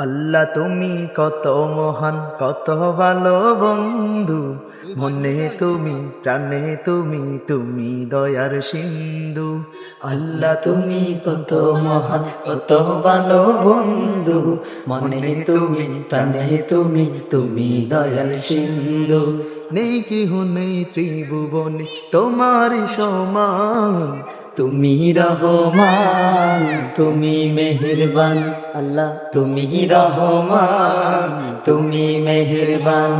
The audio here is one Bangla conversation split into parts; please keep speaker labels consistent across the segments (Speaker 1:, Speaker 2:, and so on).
Speaker 1: আল্লাহ, তুমি কত মহান, কত ভালো বন্ধু। মনে তুমি, প্রাণে তুমি তুমি দয়ার সিন্ধু। আল্লাহ, তুমি কত মহান, কত ভালো বন্ধু। মনে তুমি, প্রাণে তুমি তুমি দয়ার সিন্ধু। নেই কি নেই ত্রিভুবনে তোমার সমান তুমি রহমান, তুমি মেহেরবান। আল্লাহ, তুমি রহমান, তুমি মেহেরবান।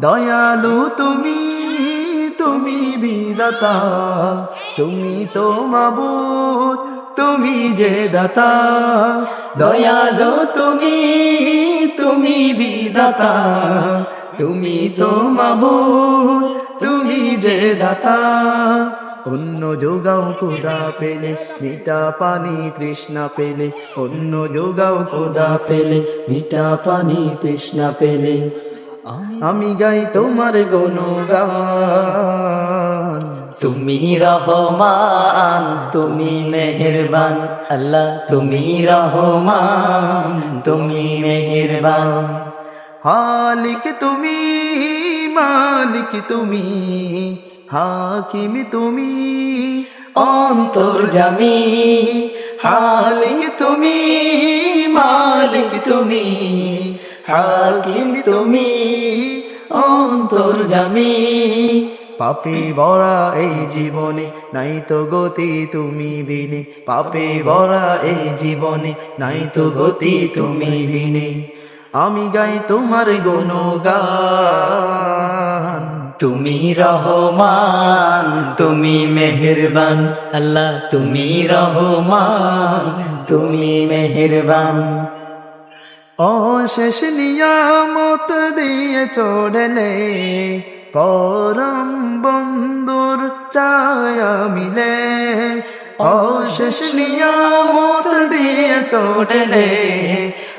Speaker 1: দয়ালু তুমি তুমি বিদাতা তুমি তো মাবুদ তুমি যে দাতা। দয়ালু তুমি তুমি বিদাতা তুমি তো মাবুদ তুমি যে দাতা। অন্য যোগাও খোদা পেলে মিঠা পানি তৃষ্ণা পেলে। অন্য যোগাও খোদা পেলে মিঠা পানি তৃষ্ণা পেলে। আমি গাই তোমার গুণগান। তুমি রহমান তুমি মেহেরবান আল্লাহ তুমি রহমান তুমি মেহেরবান। হালিক তুমি মালিক তুমি হাকিম তুমি অন্তর্জামী হালিক তুমি, মালিক তুমি, হাকিম তুমি অন্তর্জামী পাপে বড়া এই জীবনে, নাই তো গতি তুমি বিনে। পাপে বড়া এই জীবনে, নাই তো গতি তুমি বিনে। আমি গাই তোমার গুণগান। তুমি রহমান, তুমি মেহেরবান। আল্লাহ, তুমি রহমান, তুমি মেহেরবান। অশেষ নিয়ামত দিয়ে চড়লে, পরম বন্ধুর ছায়া মিলে। অশেষ নিয়ামত দিয়ে চড়লে,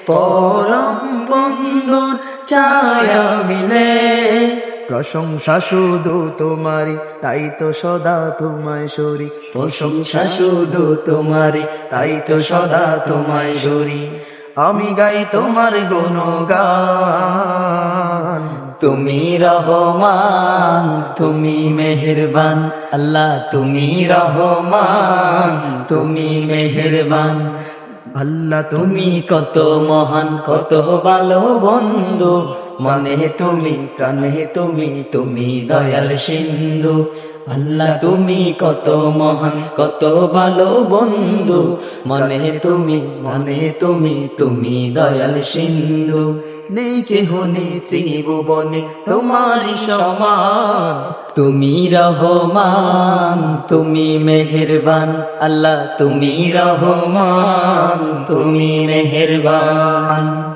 Speaker 1: পরম বন্ধুর ছায়া মিলে। প্রশংসা শুধু তোমারি তাই তো সদা তোমায় সরি। প্রশংসা শুধু তোমারি তাই তো সদা তোমায় সরি। আমি গাই তোমার গুণগান। তুমি রহমান, তুমি মেহেরবান। আল্লাহ, তুমি রহমান, তুমি মেহেরবান। আল্লাহ তুমি কত মহান কত ভালো বন্ধু। মনে তুমি প্রাণে তুমি তুমি দয়াল সিন্ধু। আল্লাহ তুমি কত মহান কত ভালো বন্ধু। মনে তুমি মনে তুমি তুমি দয়াল সিন্ধু। নেই কেহ নেই ত্রিভুবনে, তোমারই সমান। তুমি রহমান, তুমি মেহেরবান, আল্লাহ, তুমি রহমান, তুমি মেহেরবান।